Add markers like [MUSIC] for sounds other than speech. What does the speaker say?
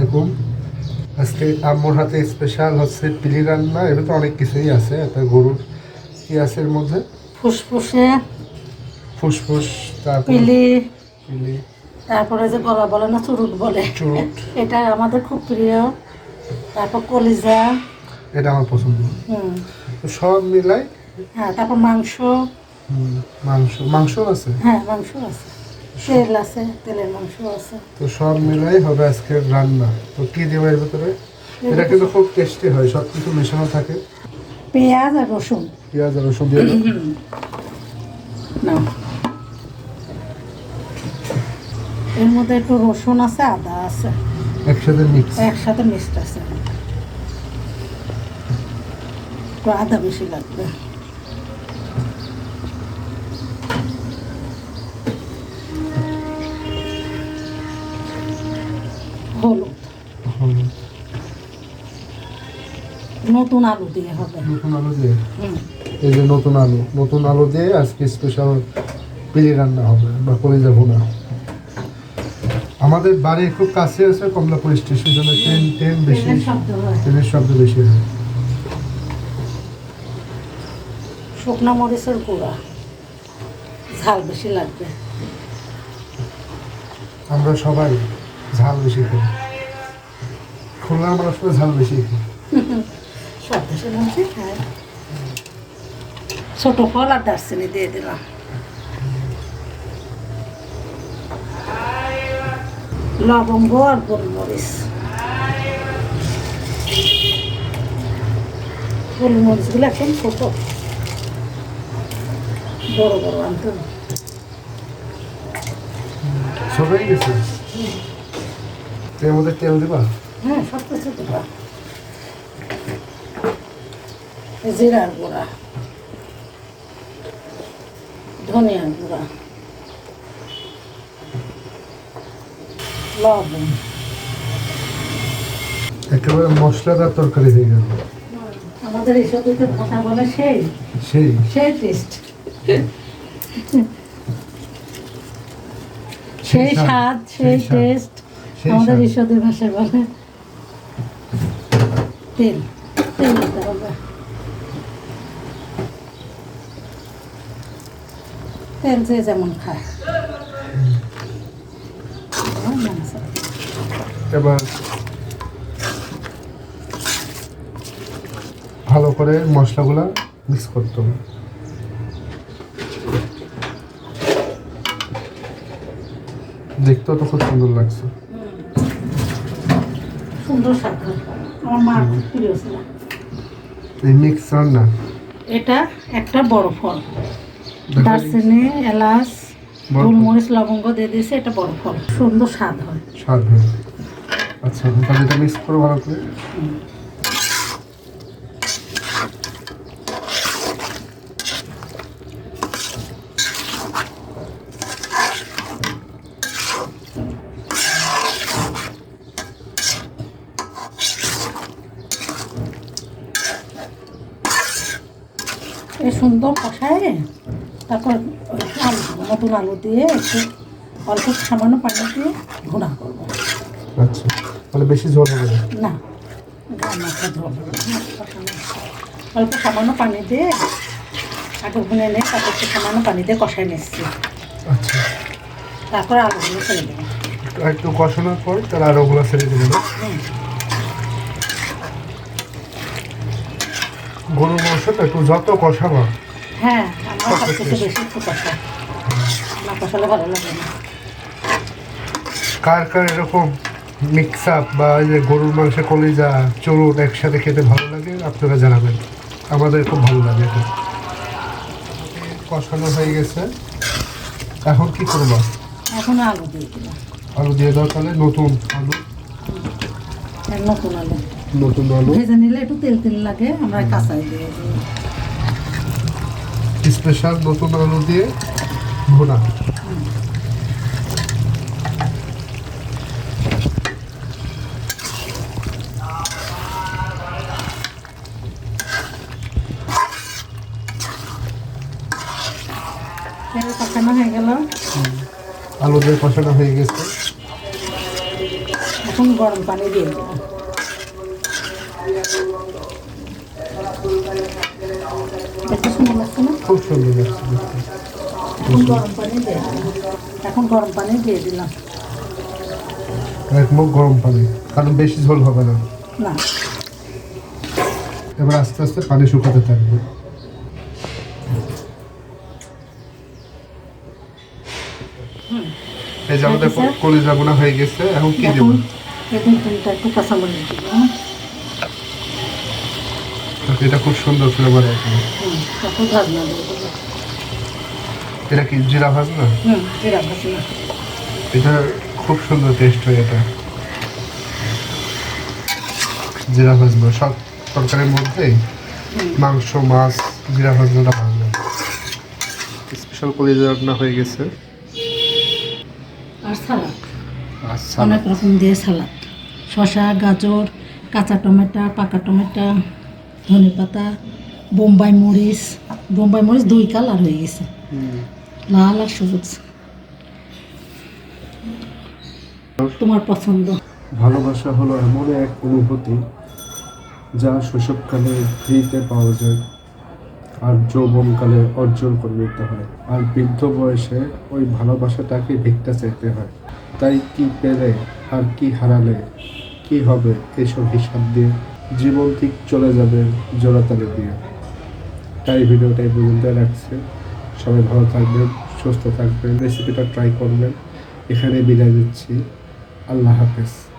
আলাইকুম। আজকে আম্মুর হাতে স্পেশাল হচ্ছে পিলি রান্না এর তো অনেক কিছুই আছে একটা গরুর কি আছে এর মধ্যে। ফুসফুসে ফুসফুস তারপর পিলি পিলি। তারপরে যে গলা বলে না চুরুট বলে। চুরুট। এটা আমাদের খুব প্রিয়। তারপর কলিজা। এটা আমার পছন্দ। হুম। সব মিলাই হ্যাঁ তারপর মাংস। মাংস মাংস আছে? হ্যাঁ মাংস আছে। তেল আছে তেলের মাংস আছে। তো সব মিলাই হবে আজকের রান্না। তো কি দেবো এর ভিতরে? এটা কিন্তু খুব টেস্টি হয় সব কিছু মেশানো থাকে। পেঁয়াজ আর রসুন। পেঁয়াজ আর রসুন দিয়ে না। এর মধ্যে একটু রসুন আছে আদা আছে। একসাথে মিক্স একসাথে মিক্সড আছে। একটু আদা বেশি লাগবে। হলুদ নতুন আলু দিয়ে হবে। নতুন আলু দিয়ে? হুম। এই যে নতুন আলু নতুন আলু দিয়ে আজকে স্পেশাল পিলি রান্না হবে বা কলিজা ভুনা আমাদের বাড়ির খুব কাছে আছে কমলাপুর স্টেশন জন্য ট্রেন ট্রেন বেশি। ট্রেনের শব্দ বেশি হয়। শুকনো মরিচের গুঁড়া। ঝাল বেশি লাগবে। আমরা সবাই ঝাল বেশি খাই খুলনার মানুষরা ঝাল বেশি খাই সব দেশের খায়। ছোট ফল আর দারচিনি দিয়ে দিলাম। লবঙ্গ আর গোলমরিচ। গোলমরিচগুলো একদম ছোট। বড় বড় আনতে হবে। সবাই গেছে? তো এর মধ্যে তেল দিবা? হ্যাঁ সব কিছু দেবা জিরার গুঁড়া ধনিয়ার গুঁড়া লবণ। একেবারে মশলাদার তরকারি হয়ে গেল। আমাদের এই সবজিতে ভাষা বলে সেই? সেই। সেই টেস্ট [LAUGHS] সেই স্বাদ সেই টেস্ট আমাদের স্বাদ। ঈশ্বরের ভাষায় বলে তেল তেল দিতে হবে তেল যে যেমন খায়। এবার ভালো করে মশলাগুলা মিক্স করতে হবে দেখতেও তো খুব সুন্দর লাগছে সুন্দর স্বাদ হয়। আমার মা খুব প্রিয় ছিল। রান্না এটা একটা বড় ফল। দারচিনি এলাচ গোলমরিচ লবঙ্গ দিয়ে দিয়েছে এটা বড় ফল। সুন্দর স্বাদ হয়। স্বাদ হয়। আচ্ছা তাহলে এটা মিক্স করো ভালো করে। সুন্দর কষায় তারপর আলু নতুন আলু দিয়ে একটু অল্প সামান্য পানি দিয়ে ঘোড়া করব। আচ্ছা বেশি ঝোল হবে না? অল্প সামান্য পানি দিয়ে আগে ভুনে নিয়ে তারপর একটু সামান্য পানি দিয়ে কষাই নিচ্ছি। আচ্ছা। তারপর আলুগুলো ছেড়ে দেবো। একটু কষানোর পর তার আরও ওগুলো ছেড়ে দেবে হুম। গরুর মাংসটা একটু যত কষাবা হ্যাঁ আমরা সব বেশি একটু কষাই না কষালে ভালো লাগে না। কার কার এরকম মিক্স আপ বা এই যে গরুর মাংসের কলিজা চুরুট একসাথে খেতে ভালো লাগে? আপনারা জানাবেন। আমাদের খুব ভালো লাগে এটা। কষানো হয়ে গেছে। এখন কি করব? এখন আলু দিয়ে দিলাম। আলু দিয়ে দাও তাহলে নতুন আলু। নতুন আলু। নতুন আলু ভেজে নিলে একটু তেল তেল লাগে আমরা কাঁচাই দিয়ে দিই। স্পেশাল নতুন আলু দিয়ে ভুনা। কষানো হয়ে গেল। আলু দিয়ে কষানো হয়ে গেছে। এখন গরম পানি দিয়ে দিলাম দেখতে সুন্দর লাগছে না খুব সুন্দর লাগছে এখন গরম পানি দিয়ে এখন গরম পানি দিয়ে দিলাম এক গরম পানি কারণ বেশি ঝোল হবে না না এবার আস্তে আস্তে পানি শুকাতে থাকবে এই যে আমাদের হয়ে? কলিজা বোনা হয়ে গেছে এখন কি দেবো এখন তিনটা একটু কাঁচামরিচ দিব হ্যাঁ? এটা খুব সুন্দর ফ্লেভার আছে দিয়ে এটা কি জিরা ভাজনা? এটা খুব সুন্দর টেস্ট হয় এটা। জিরা ভাজনা সব তরকারির মধ্যে মাংস মাছ জিরা ভাজনাটা ভালো স্পেশাল কলিজা রান্না হয়ে গেছে। আর সালাদ। অনেক রকম দিয়ে সালাদ। শসা গাজর কাঁচা টমেটো পাকা টমেটো। ধনে পাতা বোম্বাই মরিচ বোম্বাই মরিচ দুই কালার হয়ে গেছে। লাল আর সবুজ। তোমার পছন্দ? ভালোবাসা হলো এমন এক অনুভূতি যা শৈশবকালে ফ্রিতে পাওয়া যায় আর যৌবনকালে অর্জন করে নিতে হয়। আর বৃদ্ধ বয়সে ওই ভালোবাসাটাকে ভিক্ষা চাইতে হয়। তাই কি পেলে আর কি হারালে কি হবে এসব হিসাব দিয়ে জীবন ঠিক চলে যাবে জোড়াতালে দিয়ে। তাই ভিডিওটা এই পর্যন্ত রাখছে। সবাই ভালো থাকবেন, সুস্থ থাকবেন রেসিপিটা ট্রাই করবেন। এখানে বিদায় দিচ্ছি। আল্লাহ হাফেজ।